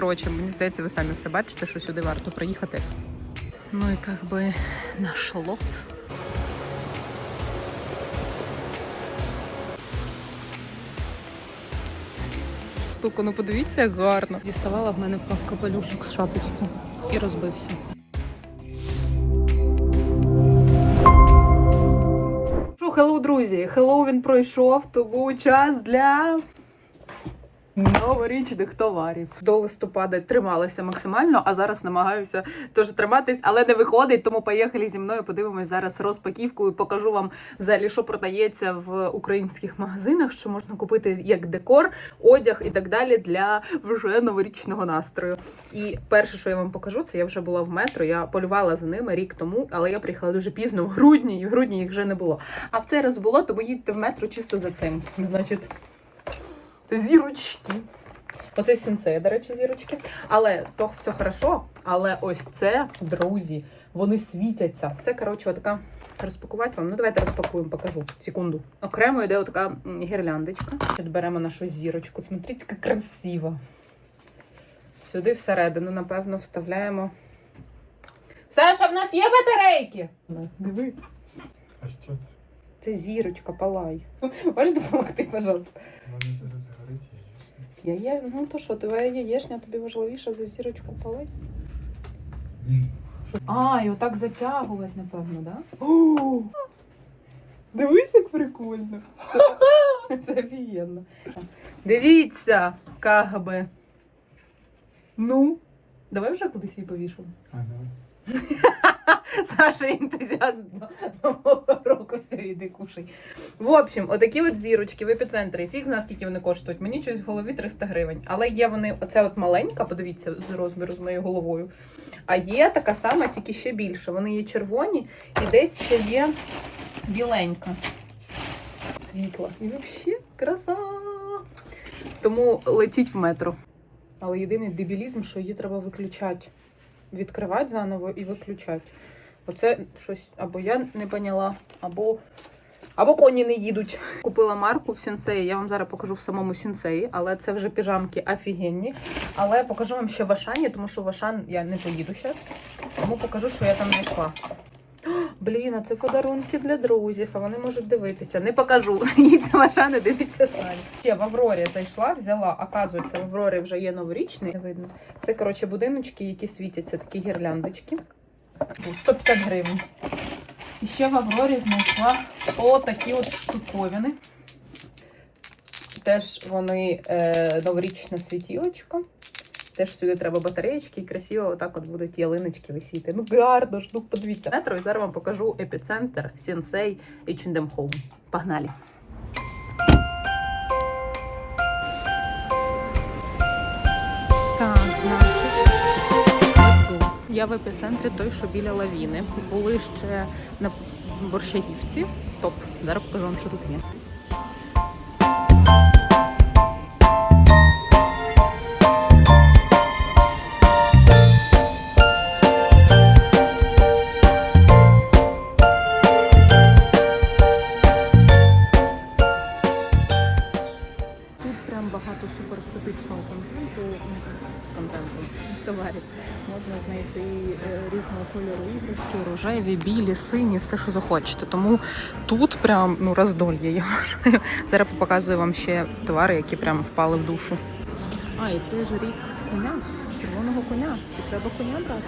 Коротше, мені здається, ви самі все бачите, що сюди варто приїхати. Ну і як би наш лот. Тільки, ну подивіться, як гарно. Діставала в мене впав капелюшок з шапочки і розбився. Що, хеллоу, друзі! Хеллоуін пройшов, тому час для новорічних товарів. До листопада трималася максимально, а зараз намагаюся теж триматись, але не виходить. Тому поїхали зі мною. Подивимось зараз розпаківку і покажу вам взагалі, що продається в українських магазинах, що можна купити як декор, одяг і так далі для вже новорічного настрою. І перше, що я вам покажу, це я вже була в метро. Я полювала за ними рік тому, але я приїхала дуже пізно в грудні, і в грудні їх вже не було. А в цей раз було, тому їдьте в метро чисто за цим. Значить, зірочки. Оце сінцеї, до речі, зірочки. Але то все хорошо. Але ось це, друзі, вони світяться. Це, коротше, така розпакувати вам. Ну, давайте розпакуємо, покажу. Секунду. Окремо йде отака гірляндочка. Тут беремо нашу зірочку. Смотрите, яка красива. Сюди всередину, напевно, вставляємо. Саша, в нас є батарейки? Диви. А що це? Це зірочка, палай. Можеш допомогти, пожалуйста. Мене зараз горить яєчня. Я є, ну то що, твоя яєшня тобі важливіша за зірочку палай? Ні. А, і отак затягувати, напевно, да? О! Дивись, як прикольно. Це, офігенно. Дивіться, КГБ. Ну, давай вже кудись її повішимо. А, давай. Саша ентузіазм нового року йди кушай. В общем, отакі от зірочки в епіцентрі. Фіг зна, скільки вони коштують. Мені щось в голові 300 гривень. Але є вони, оце от маленька, подивіться, з розміру з моєю головою. А є така сама, тільки ще більше. Вони є червоні і десь ще є біленька. Світла. І взагалі краса. Тому летіть в метро. Але єдиний дебілізм, що її треба виключати. Відкривати заново і виключати. Оце щось або я не поняла, або, або коні не їдуть. Купила марку в сінсеї. Я вам зараз покажу в самому сінсеї, але це вже піжамки офігенні. Але покажу вам ще в Ашані, тому що в Ашан я не поїду зараз. Тому покажу, що я там знайшла. Блін, а це подарунки для друзів, а вони можуть дивитися. Не покажу. Їдьте в Ашан і дивіться самі. Ще в Аврорі зайшла, взяла. Оказується, в Аврорі вже є новорічний. Не видно. Це, коротше, будиночки, які світяться, такі гірляндочки. 150 гривень. І ще в Аврорі знайшла отакі от штуковини. Теж вони е, новорічна світілочка. Теж сюди треба батареєчки і красиво отак от будуть ялиночки висіти. Ну гарно ж, ну подивіться. Метро і зараз вам покажу епіцентр, сенсей H&M Home. Погнали! Я в епіцентрі той, що біля лавіни. Були ще на Борщагівці. Топ. Зараз покажу вам, що тут є. Білі, сині, все, що захочете. Тому тут прям ну, роздольє, я вважаю. Зараз показую вам ще товари, які прям впали в душу. А, і це ж рік коня, червоного коня. І треба коня брати.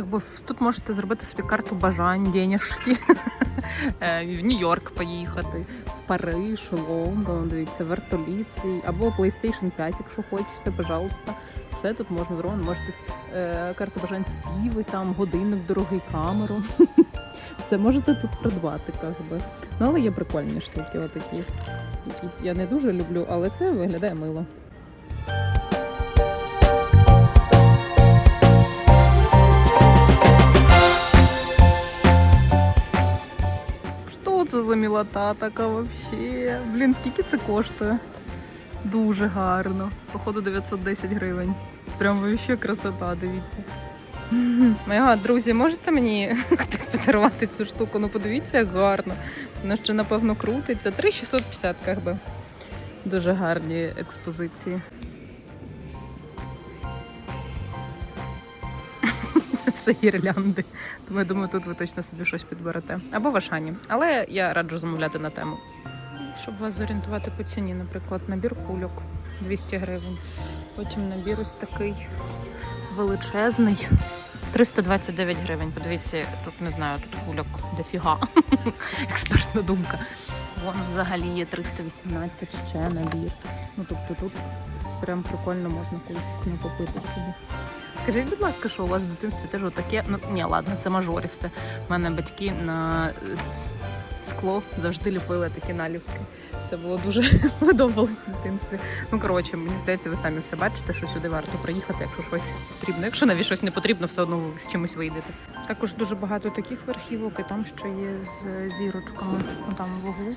В- тут можете зробити собі карту бажань, денежки. Е, В Нью-Йорк поїхати, в Париж, Лондон, дивіться, вертоліт або PlayStation 5, якщо хочете, пожалуйста. Все тут можна зробити. Можете е, карту бажань співи, там годинник дорогий, камеру. Все можете тут придбати, би. Ну, але є прикольні штуки, отакі. Якісь я не дуже люблю, але це виглядає мило. Це за мілота така вообще? Блін, скільки це коштує? Дуже гарно. Походу 910 гривень. Прям вообще красота, дивіться. Моя друзі, можете мені хтось подарувати цю штуку? Ну подивіться, як гарно. Воно ще, напевно, крутиться. 3650 як би. Дуже гарні експозиції. Це гірлянди. Тому я думаю, тут ви точно собі щось підберете. Або в Ашані. Але я раджу замовляти на тему. Щоб вас зорієнтувати по ціні, наприклад, набір кульок 200 гривень. Потім набір ось такий величезний. 329 гривень. Подивіться, тут не знаю, тут кульок дофіга. Експертна думка. Вон взагалі є 318 ще набір. Ну тобто тут прям прикольно можна кульок накопити собі. Скажіть, будь ласка, що у вас в дитинстві теж отаке? Ну ні, ладно, це мажористе. У мене батьки на скло завжди ліпили такі наліпки. Це було дуже подобалось в дитинстві. Ну коротше, мені здається, ви самі все бачите, що сюди варто приїхати, якщо щось потрібно. Якщо навіть щось не потрібно, все одно ви з чимось вийдете. Також дуже багато таких верхівок, і там ще є з зірочками. Там в углу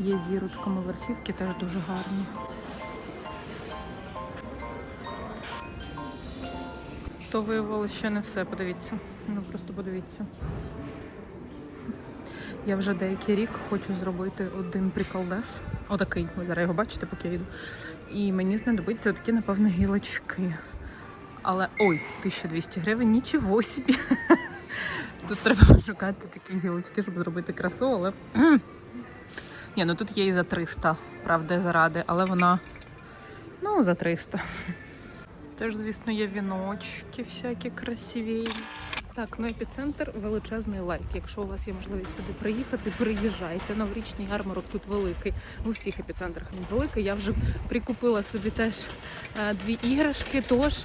є зірочками верхівки, теж дуже гарні. То виявилося ще не все. Подивіться. Ну просто подивіться. Я вже деякий рік хочу зробити один приколдес. Отакий. Ви зараз його бачите, поки я йду. І мені знадобиться отакі, напевно, гілочки. Але ой, 1200 гривень, нічого собі. Тут треба шукати такі гілочки, щоб зробити красу, але. Ні, ну тут є і за 300, правда, заради, але вона. Ну, за 300. Теж, звісно, є віночки всякі красиві. Так, ну епіцентр величезний лайк. Якщо у вас є можливість сюди приїхати, приїжджайте. Новорічний ярмарок тут великий. У всіх епіцентрах він великий. Я вже прикупила собі теж е, дві іграшки. Тож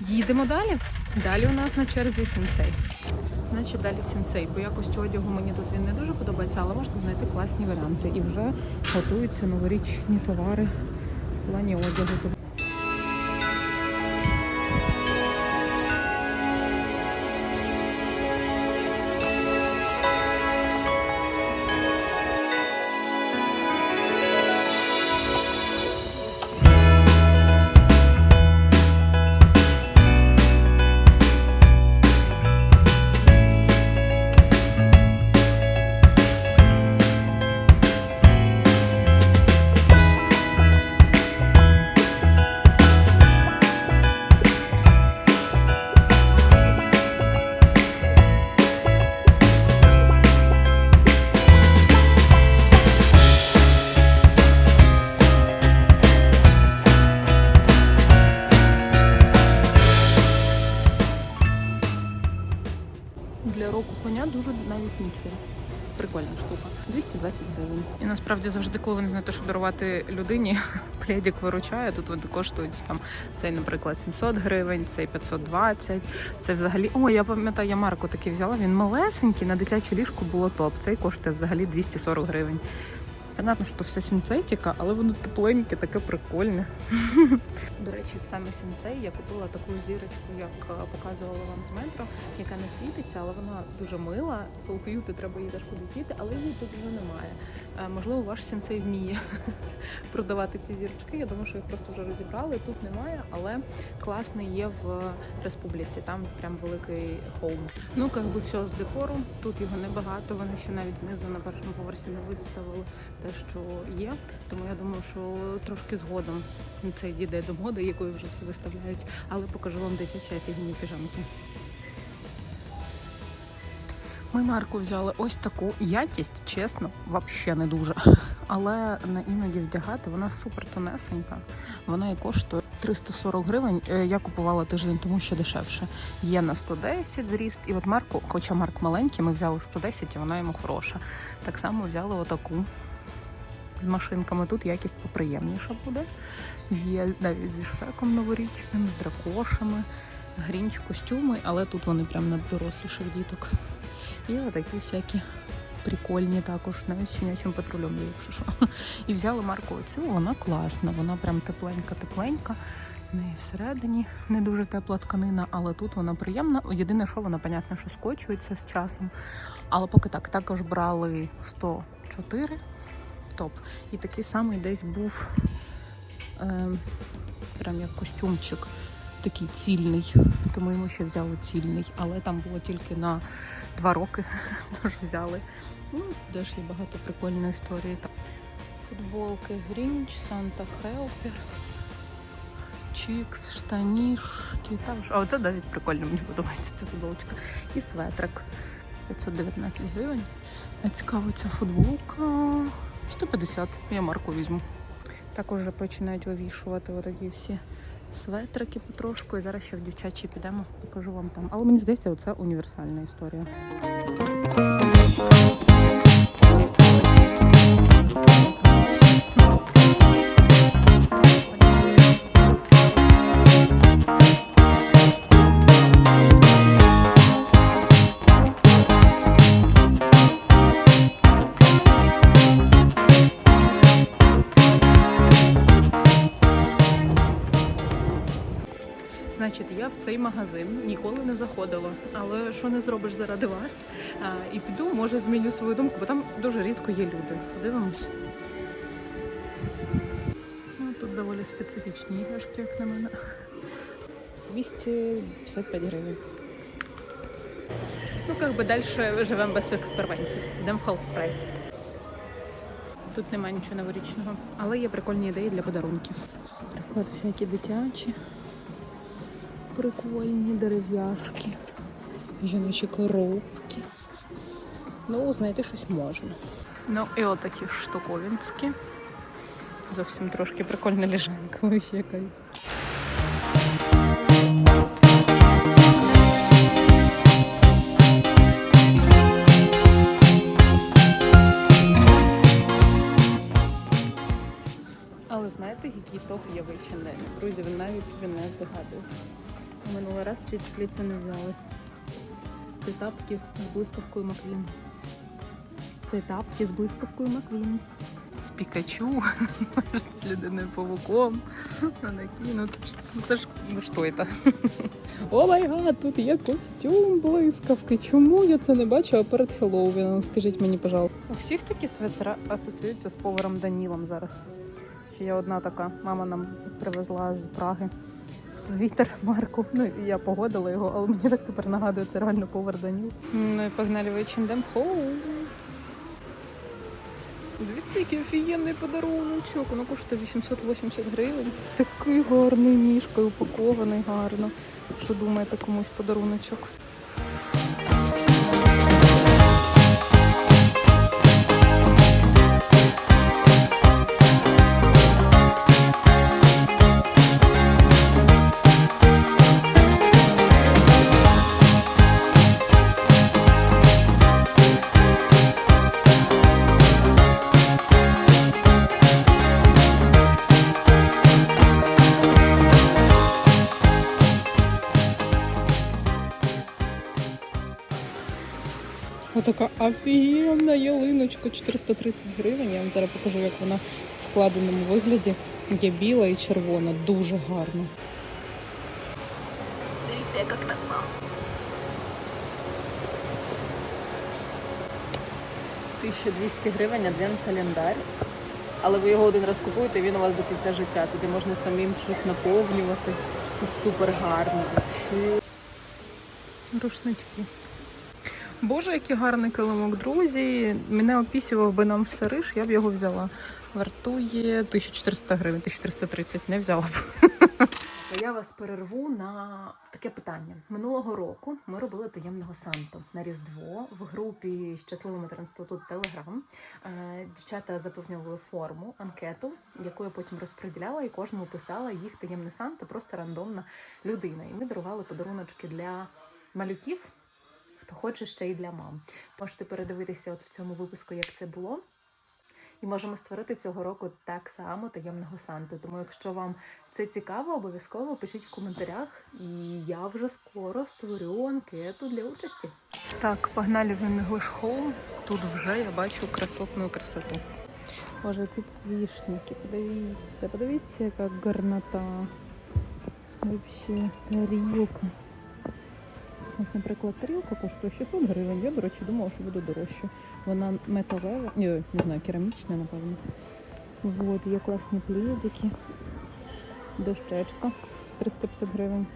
їдемо далі. Далі у нас на черзі сенсей. Значить, далі сенсей. По якості одягу мені тут він не дуже подобається, але можна знайти класні варіанти. І вже готуються новорічні товари в плані одягу. Року дуже навіть нічого. Прикольна штука. 220 гривень. І насправді завжди, коли не знаєте, що дарувати людині, пледик виручає. Тут вони коштують там цей, наприклад, 700 гривень, цей 520. Це взагалі. О, я пам'ятаю, я Марку такий взяла. Він малесенький, на дитяче ліжко було топ. Цей коштує взагалі 240 гривень. Понятно, що все синтетика, але воно тепленьке, таке прикольне. До речі, в саме сенсей я купила таку зірочку, як е, показувала вам з метро, яка не світиться, але вона дуже мила. Солфіюти треба її теж кудись але її тут вже немає. Е, Можливо, ваш сенсей вміє продавати ці зірочки. Я думаю, що їх просто вже розібрали. Тут немає, але класний є в республіці. Там прям великий хоум. Ну, як би все з декору. Тут його небагато. Вони ще навіть знизу на першому поверсі не виставили те, що є. Тому я думаю, що трошки згодом це дійде до моди, якою вже всі виставляють. Але покажу вам дитячі офігенні піжамки. Ми Марку взяли ось таку якість, чесно, взагалі не дуже. Але на іноді вдягати вона супер тонесенька. Вона і коштує 340 гривень. Е, Я купувала тиждень тому, що дешевше. Є на 110 зріст. І от Марку, хоча Марк маленький, ми взяли 110 і вона йому хороша. Так само взяли отаку з машинками. Тут якість поприємніша буде. Є навіть зі шреком новорічним, з дракошами, грінч костюми, але тут вони прям на доросліших діток. І отакі всякі прикольні також, навіть щенячим патрулем, якщо що. І взяли марку оцю, вона класна, вона прям тепленька-тепленька. В неї всередині не дуже тепла тканина, але тут вона приємна. Єдине, що вона, понятно, що скочується з часом. Але поки так, також брали 104 топ. І такий самий десь був е, прям як костюмчик такий цільний, тому йому ще взяли цільний, але там було тільки на два роки, тож взяли. Ну, де ж є багато прикольної історії. Футболки Грінч, Санта Хелпер, Чікс, штанішки. Там ж. А оце навіть прикольно, мені подобається ця футболочка. І светрик. 519 гривень. Цікаво, ця футболка 150. Я марку візьму. Також починають вивішувати отакі всі светрики потрошку. І зараз ще в дівчачі підемо, покажу вам там. Але мені здається, це універсальна історія. Цей магазин ніколи не заходила, але що не зробиш заради вас? І піду, може, зміню свою думку, бо там дуже рідко є люди. Подивимось. Ну, тут доволі специфічні іграшки, як на мене. 255 гривень. Ну, як би далі живемо без експериментів. Йдемо в price. Тут немає нічого новорічного, але є прикольні ідеї для подарунків. Наприклад, всякі дитячі прикольні дерев'яшки, жіночі коробки. Ну, знайти щось можна. Ну, і отакі штуковинські. Зовсім трошки прикольна ліжанка. Ой, яка. Але знаєте, який топ є в H&M? Друзі, ви навіть собі не здогадуєтесь. Минулий раз чуть це не взяли. Це тапки з блискавкою Маквін. Це тапки з блискавкою Маквін. З Пікачу, з людиною павуком. Ну це ж, ну це ж, ну що це? О май гад, тут є костюм блискавки. Чому я це не бачила перед Хеллоуіном? Скажіть мені, пожалуйста. У всіх такі свитера асоціюються з поваром Данілом зараз. Ще є одна така. Мама нам привезла з Праги світер марку. Ну я погодила його, але мені так тепер нагадує, це реально повар Даніл. Ну і погнали в H&M Home. Дивіться, який офігенний подаруночок. Воно коштує 880 гривень. Такий гарний мішка, упакований гарно. Що думаєте комусь подаруночок? Отака офігенна ялиночка 430 гривень. Я вам зараз покажу, як вона в складеному вигляді. Є біла і червона. Дуже гарно. Дивіться, яка краса. «1200 гривень адвент календар. Але ви його один раз купуєте, він у вас до кінця життя. Туди можна самим щось наповнювати. Це супер гарно. Рушнички. Боже, який гарний килимок, друзі. Мене опісював би нам все риш, я б його взяла. Вартує 1400 гривень, 1330 не взяла б. Я вас перерву на таке питання. Минулого року ми робили таємного Санту на Різдво в групі Щасливе материнство тут Телеграм. Дівчата заповнювали форму, анкету, яку я потім розподіляла, і кожному писала їх таємний Санта, просто рандомна людина. І ми дарували подаруночки для малюків хто хоче ще й для мам. Можете передивитися от в цьому випуску, як це було. І можемо створити цього року так само таємного Санту. Тому, якщо вам це цікаво, обов'язково пишіть в коментарях, і я вже скоро створю анкету для участі. Так, погнали в English Home. Тут вже я бачу красотну красоту. Боже, підсвічники, подивіться, подивіться, яка гарнота. Взагалі, тарілка. От, наприклад, тарілка коштує 600 гривень. Я, до речі, думала, що буде дорожче. Вона металева, ні, не знаю, керамічна, напевно. Вот, є класні плідики, дощечка. 350 гривень.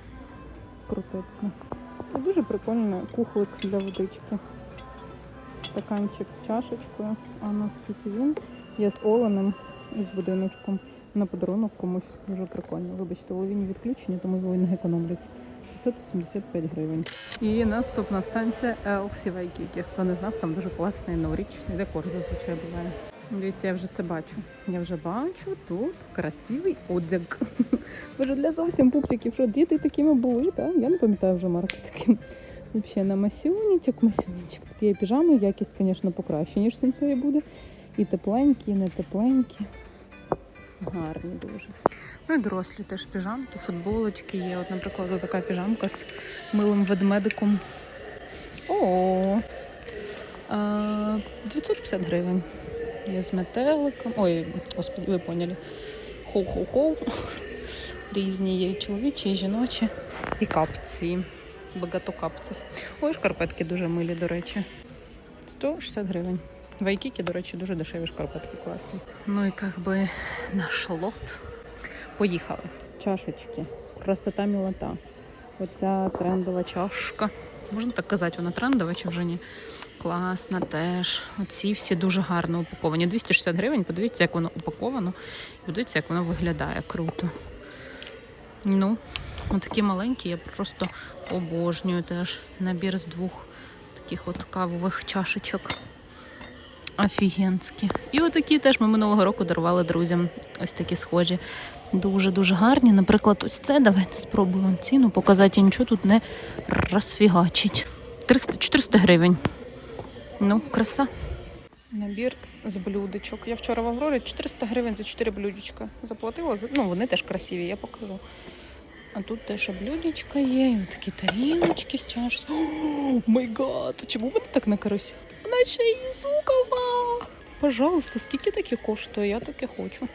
Крутецно. Це дуже прикольний кухлик для водички. Стаканчик з чашечкою, а наскільки він є з оленем і з будиночком. На подарунок комусь дуже прикольно. Вибачте, оловіні відключені, тому його не економлять. 575 гривень. І наступна станція LC Waikiki. Хто не знав, там дуже класний новорічний декор зазвичай буває. Дивіться, я вже це бачу. Я вже бачу тут красивий одяг. Боже, для зовсім пупсиків, що діти такими були, так? Я не пам'ятаю вже марки таким. Взагалі на масюнічок, масюнічок. Тут є піжами, якість, звісно, покраще, ніж сенцеві буде. І тепленькі, і не тепленькі. Гарні дуже. Ну і дорослі теж піжамки, футболочки є. От, наприклад, така піжамка з милим ведмедиком. О, 950 гривень. Є з метеликом. Ой, господи, ви поняли. Хоу-хоу-хоу. Різні є чоловічі, і жіночі. І капці. Багато капців. Ой, шкарпетки дуже милі, до речі. 160 гривень. Вайкіки, до речі, дуже дешеві шкарпетки класні. Ну і як би наш лот. Поїхали. Чашечки. Красота мілота. Оця трендова чашка. Можна так казати, вона трендова чи вже ні? Класна теж. Оці всі дуже гарно упаковані. 260 гривень. Подивіться, як воно упаковано. Подивіться, як воно виглядає круто. Ну, такі маленькі, я просто обожнюю теж набір з двох таких от кавових чашечок. Офігенські. І отакі теж ми минулого року дарували друзям. Ось такі схожі. Дуже-дуже гарні. Наприклад, ось це давайте спробуємо ціну показати. Нічого тут не розфігачить. 300, 400 гривень. Ну, краса. Набір з блюдечок. Я вчора в Аврорі 400 гривень за 4 блюдечка заплатила. За- Ну, вони теж красиві, я покажу. А тут теж блюдечка є, і такі тарілочки з чашки. О, май гад, чому вони так на карусі? Вона ще й звукова. Пожалуйста, скільки таке коштує? Я таке хочу.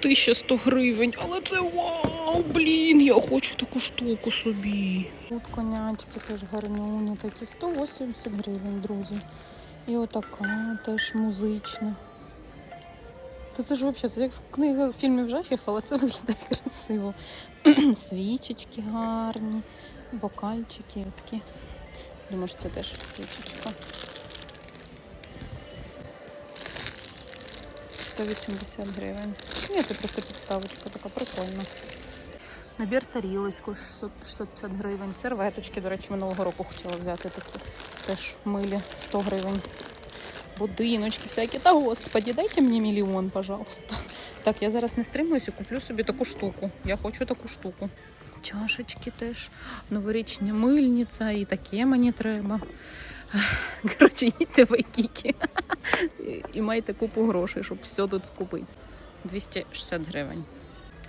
1100 гривень, але це вау, блін, я хочу таку штуку собі. Тут конячки теж гарнюні, такі 180 гривень, друзі. І отака теж музична. Та це ж взагалі, це як в книгах фільмів жахів, але це виглядає красиво. Свічечки гарні, бокальчики такі. Думаю, що це теж свічечка. 180 гривень. Ні, це просто підставочка така прикольна. Набір тарілочку 650 гривень. Серветочки, до речі, минулого року хотіла взяти такі теж милі 100 гривень. Будиночки всякі. Та господі, дайте мені мільйон, пожалуйста. Так, я зараз не стримуюся, куплю собі таку штуку. Я хочу таку штуку. Чашечки теж, новорічня мильниця, і таке мені треба. Коротше, їдьте в Айкікі і майте купу грошей, щоб все тут скупити. 260 гривень.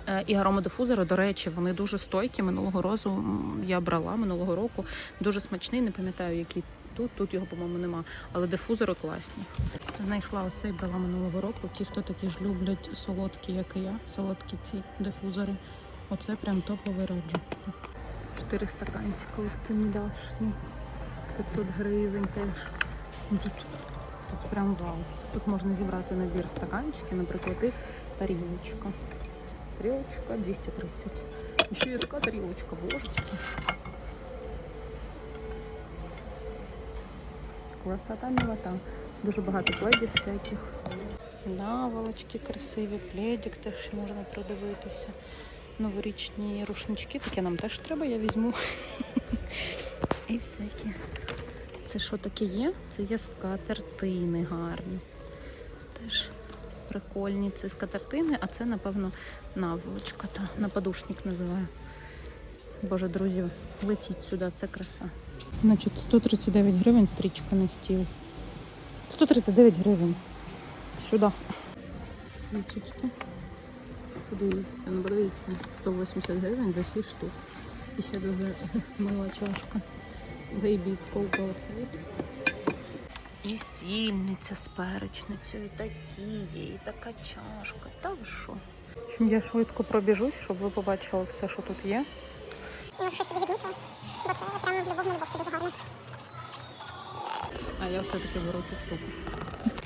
Е, І аромадифузори, до речі, вони дуже стойкі. Минулого разу я брала минулого року. Дуже смачний, не пам'ятаю, який тут. Тут його, по-моєму, нема. Але дифузори класні. Знайшла ось цей брала минулого року. Ті, хто такі ж люблять солодкі, як і я, солодкі ці дифузори. Оце прям топовий раджу. Чотири стаканчика лактинідашні. 500 гривень теж. Ну, Тут, тут прям вау. Тут можна зібрати набір стаканчиків, наприклад, і тарілочка. Тарілочка 230. І ще є така тарілочка, божечки. Красота милота. Дуже багато пледів всяких. Наволочки красиві, пледик теж можна продивитися. Новорічні рушнички, таке нам теж треба, я візьму. І всякі. Це що таке є? Це є скатертини гарні. Теж прикольні. Це скатертини, а це, напевно, наволочка. Та, на подушник називаю. Боже, друзі, летіть сюди, це краса. Значить, 139 гривень стрічка на стіл. 139 гривень. Сюди. Свічечки. Подивіться, ну подивіться, 180 гривень за 6 штук. І ще дуже мила чашка. It's cold outside. І сільниця з перечницею, і такі є, і така чашка. Та ви що? Я швидко пробіжусь, щоб ви побачили все, що тут є. І щось собі відмітила, бо це прямо любов на любов, це дуже гарно. А я все-таки беру цю штуку.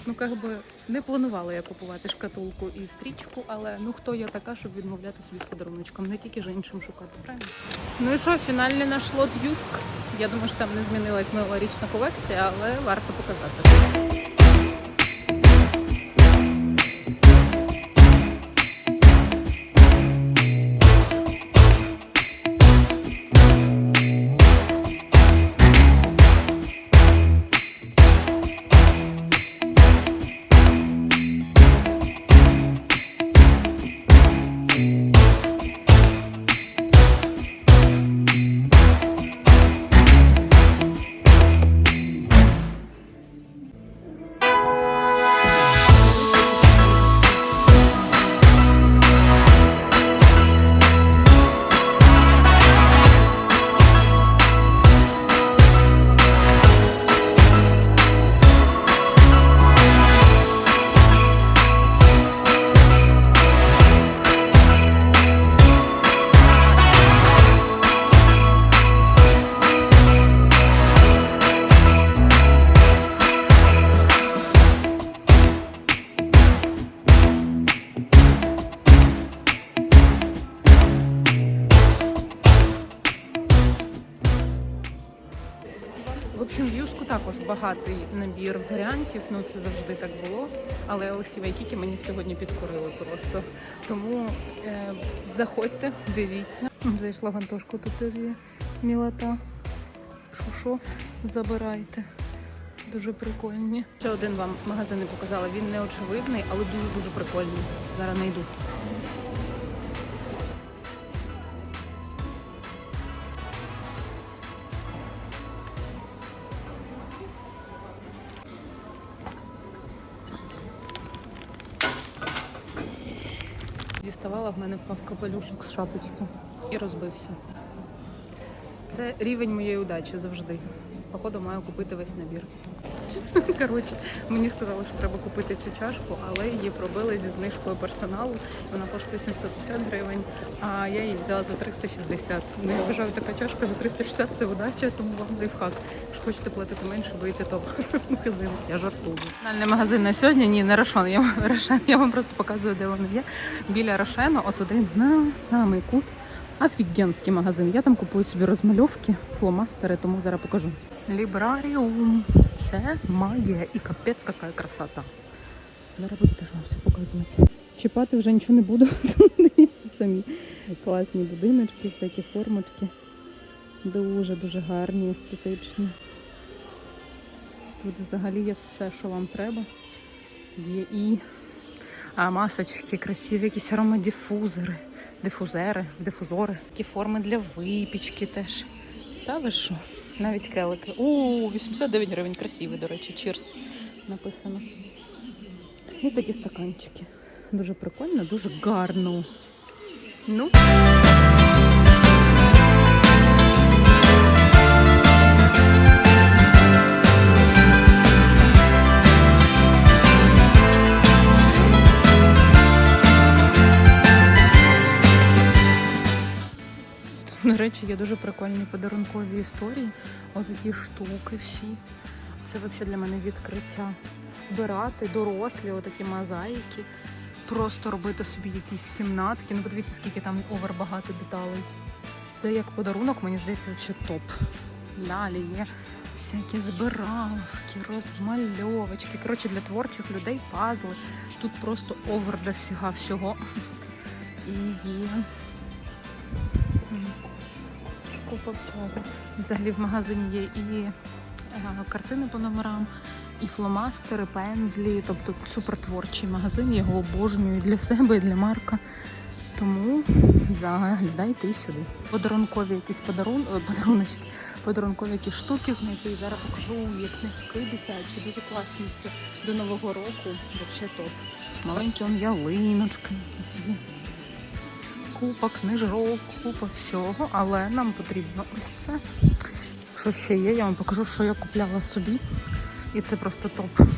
Ну, как би не планувала я купувати шкатулку і стрічку, але ну хто я така, щоб відмовляти собі подаруночком, не тільки ж іншим шукати, правильно? Ну і що, фінальний наш лот Юск. Я думаю, що там не змінилась минулорічна колекція, але варто показати. Багатий набір варіантів. Ну це завжди так було. Але оці вайкіки мені сьогодні підкорили просто. Тому е, заходьте, дивіться. Зайшла в Антошку, тут є мілота. Що, забирайте. Дуже прикольні. Ще один вам магазин не показала. Він не очевидний, але дуже дуже прикольний. Зараз знайду. Діставала, в мене впав капелюшок з шапочки і розбився. Це рівень моєї удачі завжди. Походу, маю купити весь набір. Коротше, мені сказали, що треба купити цю чашку, але її пробили зі знижкою персоналу. Вона коштує 750 гривень, а я її взяла за 360. Ну, я вважаю, така чашка за 360 це удача, тому вам лайфхак. Якщо хочете платити менше, вийти то магазин. Я жартую. Фінальний магазин на сьогодні. Ні, не Рошен. Я, вам- Рошен. я вам просто показую, де вони є. Біля Рошену, от один на самий кут. Офігенський магазин. Я там купую собі розмальовки, фломастери, тому зараз покажу. Лібраріум. Це магія і капець, яка красота. Зараз буду теж вам все показувати. Чіпати вже нічого не буду, дивіться самі. Класні будиночки, всякі формочки. Дуже-дуже гарні, естетичні. Тут взагалі є все, що вам треба. Є і а, масочки, красиві якісь аромадифузори, дифузери, дифузори, такі форми для випічки теж. Та ви що? Навіть келики. У, 89 гривень, красивий, до речі, чірс написано. І такі стаканчики. Дуже прикольно, дуже гарно. Ну. До речі, є дуже прикольні подарункові історії. Отакі штуки всі. Це взагалі для мене відкриття. Збирати дорослі, отакі мозаїки. Просто робити собі якісь кімнатки. Ну, подивіться, скільки там овер багато деталей. Це як подарунок, мені здається, взагалі топ. Далі є всякі збиралки, розмальовочки. Коротше, для творчих людей пазли. Тут просто овер дофіга всього. І є всього. Взагалі в магазині є і е, картини по номерам, і фломастери, пензлі, тобто супертворчий магазин, я його обожнюю для себе, і для Марка. Тому заглядайте і сюди. Подарункові якісь подарун... е, подаруночки, подарункові якісь штуки знайти. І зараз покажу, як книжки дитячі, дуже класні до Нового року. Взагалі топ. Маленькі он ялиночки купа книжок, купа всього, але нам потрібно ось це. Якщо ще є, я вам покажу, що я купляла собі. І це просто топ.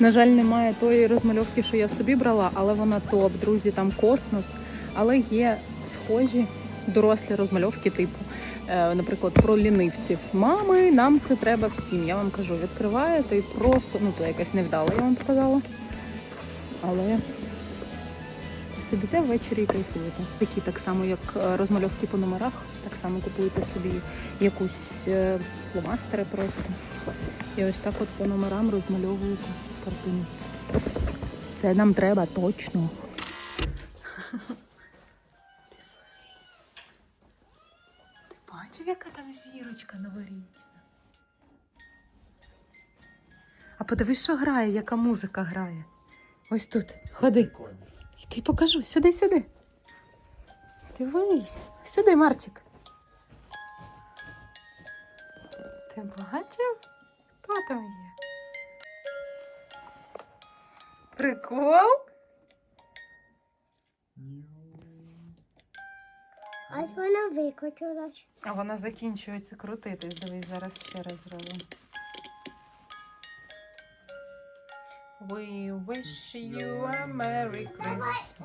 На жаль, немає тої розмальовки, що я собі брала, але вона топ. Друзі, там космос. Але є схожі дорослі розмальовки, типу е, наприклад, про лінивців. Мами, нам це треба всім. Я вам кажу, відкриваєте і просто, ну то якась невдала, я вам сказала. Але сидите ввечері і кайфуєте. Такі так само, як е, розмальовки по номерах, так само купуєте собі якусь е, фломастери просто. І ось так от по номерам розмальовуєте картину. Це нам треба точно. Ти бачив, яка там зірочка новорічна? А подивись, що грає, яка музика грає. Ось тут. Ходи. Ти покажу. Сюди, сюди. Дивись. Сюди, Марчик. Ти бачив? Хто там є? Прикол? Ось вона викотилась. А вона закінчується крутитись. Дивись, зараз ще раз зробимо. We wish you a Merry Christmas.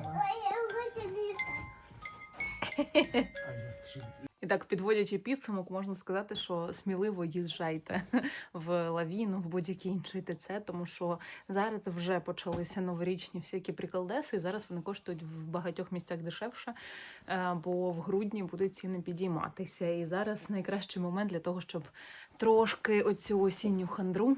І так, підводячи підсумок, можна сказати, що сміливо їжджайте в лавіну, в будь-який інший ТЦ, тому що зараз вже почалися новорічні всякі приколдеси, і зараз вони коштують в багатьох місцях дешевше, е, бо в грудні будуть ціни підійматися. І зараз найкращий момент для того, щоб трошки оцю осінню хандру.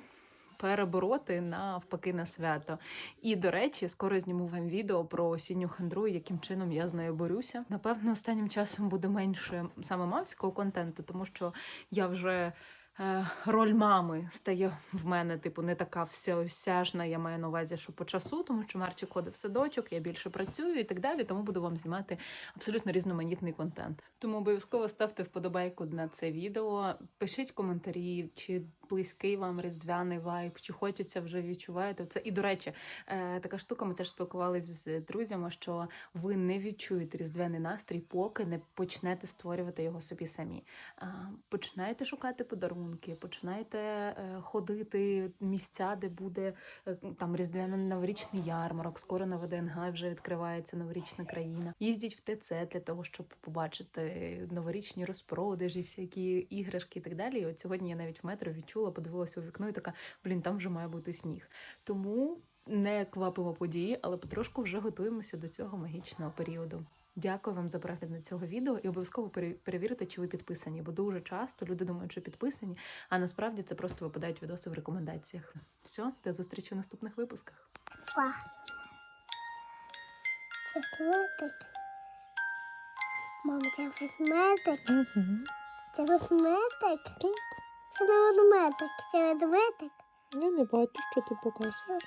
Перебороти навпаки на свято. І до речі, скоро зніму вам відео про осінню хандру, яким чином я з нею борюся. Напевно, останнім часом буде менше саме мамського контенту, тому що я вже. Е, Роль мами стає в мене, типу, не така всеосяжна. Я маю на увазі, що по часу, тому що Марчик ходить в садочок, я більше працюю і так далі. Тому буду вам знімати абсолютно різноманітний контент. Тому обов'язково ставте вподобайку на це відео. Пишіть коментарі, чи близький вам різдвяний вайб, чи хочеться вже відчуваєте це. І до речі, е, така штука. Ми теж спілкувалися з друзями, що ви не відчуєте різдвяний настрій, поки не почнете створювати його собі самі. Починайте шукати подарунки, починайте е, ходити місця, де буде е, там різдвяний новорічний ярмарок. Скоро на ВДНГ вже відкривається новорічна країна. Їздіть в ТЦ для того, щоб побачити новорічні розпродажі, всякі іграшки і так далі. І от сьогодні я навіть в метро відчула, подивилася у вікно і така, блін, там вже має бути сніг. Тому не квапимо події, але потрошку вже готуємося до цього магічного періоду. Дякую вам за перегляд на цього відео і обов'язково пере- перевірте, чи ви підписані, бо дуже часто люди думають, що підписані, а насправді це просто випадають відоси в рекомендаціях. Все, до зустрічі в наступних випусках. Мама, це ведмедик. Це ведмедик. Це не ведмедик, це ведмедик. Я не бачу, що ти показуєш.